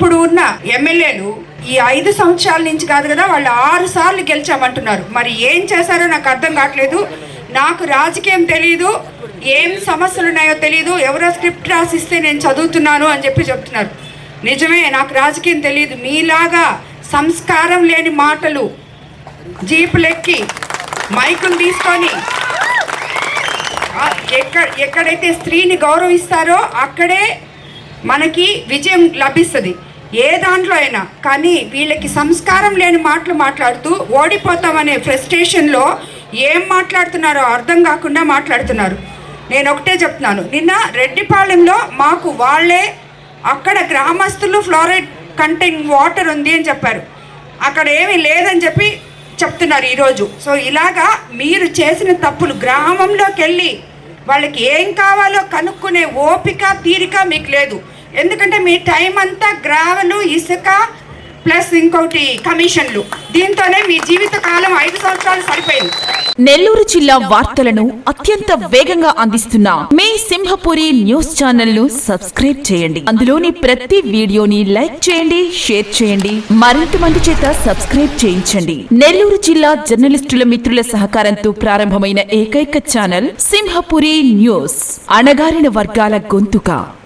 ఇప్పుడు ఉన్న ఎమ్మెల్యేలు ఈ ఐదు సంవత్సరాల నుంచి కాదు కదా వాళ్ళు ఆరు సార్లు గెలిచామంటున్నారు. మరి ఏం చేశారో నాకు అర్థం కావట్లేదు. నాకు రాజకీయం తెలియదు ఏం సమస్యలు ఉన్నాయో తెలియదు ఎవరో స్క్రిప్ట్ రాసిస్తే నేను చదువుతున్నాను అని చెప్పి చెప్తున్నారు. నిజమే నాకు రాజకీయం తెలియదు మీలాగా సంస్కారం లేని మాటలు జీపులెక్కి మైకులు తీసుకొని ఎక్కడ ఎక్కడైతే స్త్రీని గౌరవిస్తారో అక్కడే మనకి విజయం లభిస్తుంది. ఏ దాంట్లో అయినా. కానీ వీళ్ళకి సంస్కారం లేని మాటలు మాట్లాడుతూ ఓడిపోతామనే ఫ్రస్ట్రేషన్లో ఏం మాట్లాడుతున్నారో అర్థం కాకుండా మాట్లాడుతున్నారు. నేను ఒకటే చెప్తున్నాను. నిన్న రెడ్డిపాలెంలో మాకు వాళ్ళే అక్కడ గ్రామస్తులు ఫ్లోరైడ్ కంటెంట్ వాటర్ ఉంది అని చెప్పారు. అక్కడ ఏమీ లేదని చెప్పి చెప్తున్నారు ఈరోజు. సో ఇలాగా మీరు చేసిన తప్పులు గ్రామంలోకి వెళ్ళి వాళ్ళకి ఏం కావాలో కనుక్కునే ఓపిక తీరిక మీకు లేదు. ఎందుకంటే మీ టైం అంతా గ్రావెలు ఇసుక ప్లస్ ఇంకోటి కమిషన్లు. దీంతోనే మీ జీవిత కాలం ఐదు సంవత్సరాలు సరిపోయింది. నెల్లూరు జిల్లా వార్తలను అత్యంత వేగంగా అందిస్తున్న మీ సింహపురి న్యూస్ ఛానల్ను సబ్స్క్రైబ్ చేయండి. అందులోని ప్రతి వీడియోని లైక్ చేయండి షేర్ చేయండి. మరింత మంది చేత సబ్స్క్రైబ్ చేయించండి. నెల్లూరు జిల్లా జర్నలిస్టుల మిత్రుల సహకారంతో ప్రారంభమైన ఏకైక ఛానల్ సింహపురి న్యూస్. అణగారిన వర్గాల గొంతుక.